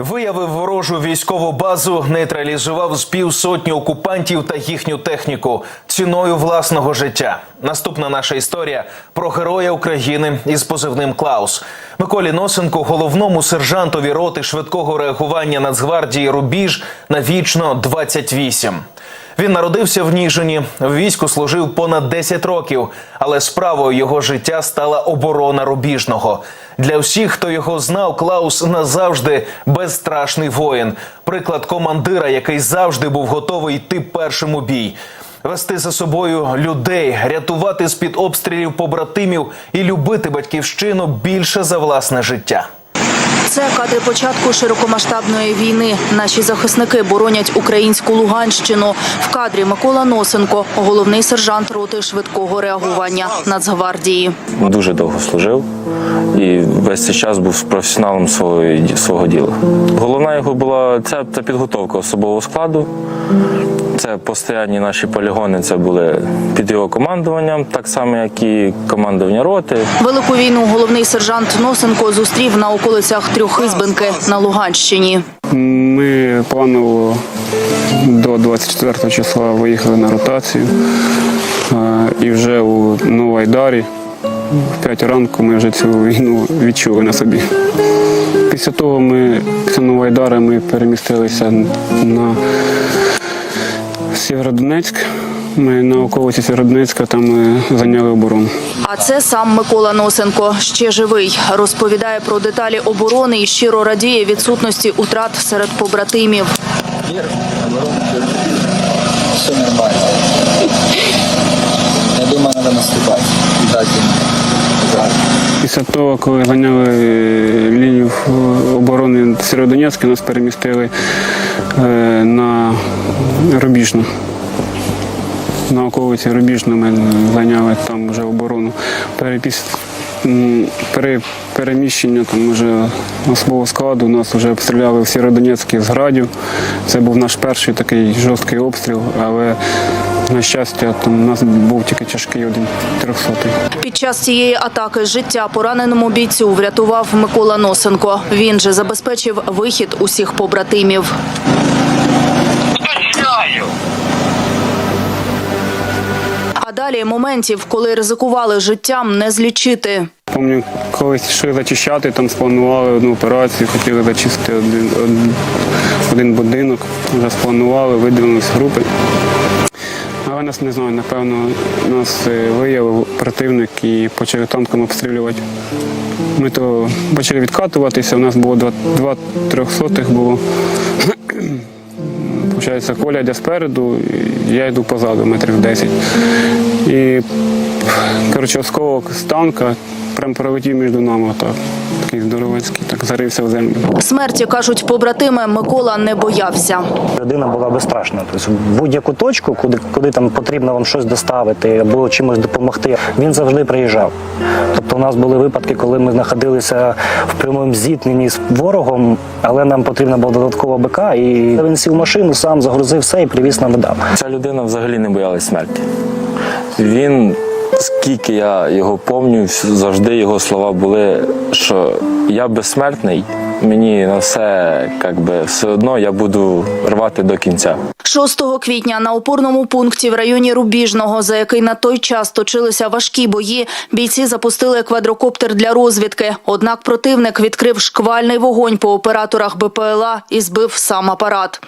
Виявив ворожу військову базу, нейтралізував з півсотні окупантів та їхню техніку ціною власного життя. Наступна наша історія про героя України із позивним Клаус Миколі Носенко, головному сержантові роти швидкого реагування Нацгвардії Рубіж на вічно 28. Він народився в Ніжині, в війську служив понад 10 років, але справою його життя стала оборона рубіжного. Для всіх, хто його знав, Клаус назавжди безстрашний воїн. Приклад командира, який завжди був готовий йти першим у бій. Вести за собою людей, рятувати з під обстрілів побратимів і любити батьківщину більше за власне життя. Це кадри початку широкомасштабної війни. Наші захисники боронять українську Луганщину. В кадрі Микола Носенко, головний сержант роти швидкого реагування Нацгвардії. Дуже довго служив і весь цей час був професіоналом свого, свого діла. Головна його була це, це підготовка особового складу. Це постійні наші полігони. Це були під його командуванням, так само як і командування роти. Велику війну головний сержант Носенко зустрів на околицях Трьохизбинки на Луганщині. Ми планово до 24 числа виїхали на ротацію. І вже у Новайдарі в 5 ранку ми вже цю війну відчули на собі. Після того ми після Новайдара ми перемістилися на Сєвєродонецьк. Ми на околиці Сєвєродонецька там ми зайняли оборону. А це сам Микола Носенко ще живий. Розповідає про деталі оборони і щиро радіє відсутності утрат серед побратимів. Все нормально. Надо наступать. Дать. Після того, коли зайняли е, лінію оборони Сєвєродонецька, нас перемістили е, на Рубіжну. На околиці Рубіжну ми зайняли там вже оборону. Перепіс... Пере... Переміщення там вже особового складу нас вже обстріляли в Сєвєродонецьку з градів. Це був наш перший такий жорсткий обстріл, але на щастя, там у нас був тільки тяжкий один трьохсотий. Під час цієї атаки життя пораненому бійцю врятував Микола Носенко. Він же забезпечив вихід усіх побратимів. А далі моментів, коли ризикували життям, не злічити. Пам'ятаю, колись йшли зачищати, там спланували одну операцію, хотіли зачистити один, один, один будинок, вже спланували, видвинулися групи. Але нас не знаю, напевно, нас е, виявив противник і почали танком обстрілювати. Ми то почали відкатуватися, у нас було два, два трьохсотих було. Получається, Коля йде спереду, я йду позаду, метрів 10. І коротше, осколок з танка прям пролетів між нами, отак. Такий здоровецький, так зарився в землю. Смерті кажуть побратими, Микола не боявся. Людина була безстрашна. Тобто в будь-яку точку, куди, куди там потрібно вам щось доставити або чимось допомогти, він завжди приїжджав. Тобто, у нас були випадки, коли ми знаходилися в прямому зіткненні з ворогом, але нам потрібна була додаткова БК, і він сів в машину, сам загрузив все і привіз нам видав. Ця людина взагалі не боялась смерті. Він, скільки я його пам'ятаю, завжди його слова були, що я безсмертний, мені на все, як би, все одно я буду рвати до кінця. 6 квітня на опорному пункті в районі Рубіжного, за який на той час точилися важкі бої, бійці запустили квадрокоптер для розвідки. Однак противник відкрив шквальний вогонь по операторах БПЛА і збив сам апарат.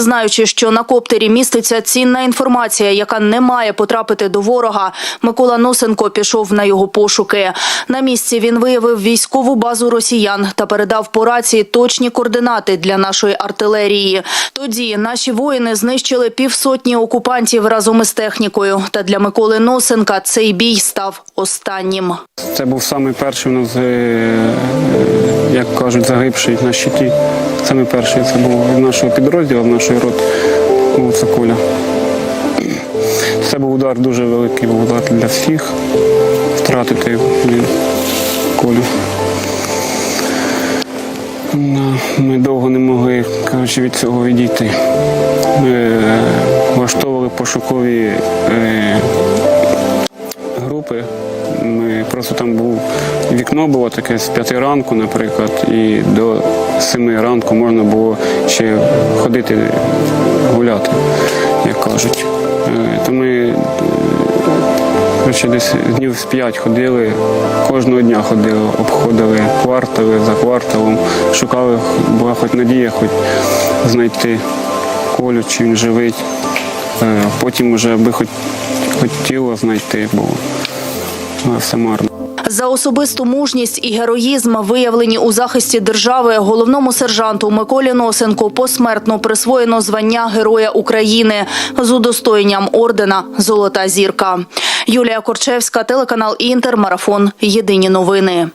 Знаючи, що на коптері міститься цінна інформація, яка не має потрапити до ворога, Микола Носенко пішов на його пошуки. На місці він виявив військову базу росіян та передав по рації точні координати для нашої артилерії. Тоді наші воїни знищили півсотні окупантів разом із технікою. Та для Миколи Носенка цей бій став останнім. Це був самий перший у нас, кажуть, загибший на щиті. Саме перший це був від нашого підрозділу, в нашої роти був це Це був удар дуже великий, був удар для всіх. Втратити Колю. Ну, Ми довго не могли коротше, від цього відійти. Ми е, влаштовували пошукові е, групи. Ми Просто там був вікно було таке з п'яти ранку, наприклад, і до семи ранку можна було ще ходити гуляти, як кажуть. Е, То ми е, коротше, десь днів з п'ять ходили, кожного дня ходили, обходили квартали за кварталом, шукали, була хоч надія, хоч знайти колю, чи він живий. Е, Потім вже би хоч, хоч тіло знайти було. Але все марно. За особисту мужність і героїзм, виявлені у захисті держави, головному сержанту Миколі Носенку посмертно присвоєно звання Героя України з удостоєнням ордена Золота зірка. Юлія Корчевська, телеканал Інтер, марафон. Єдині новини.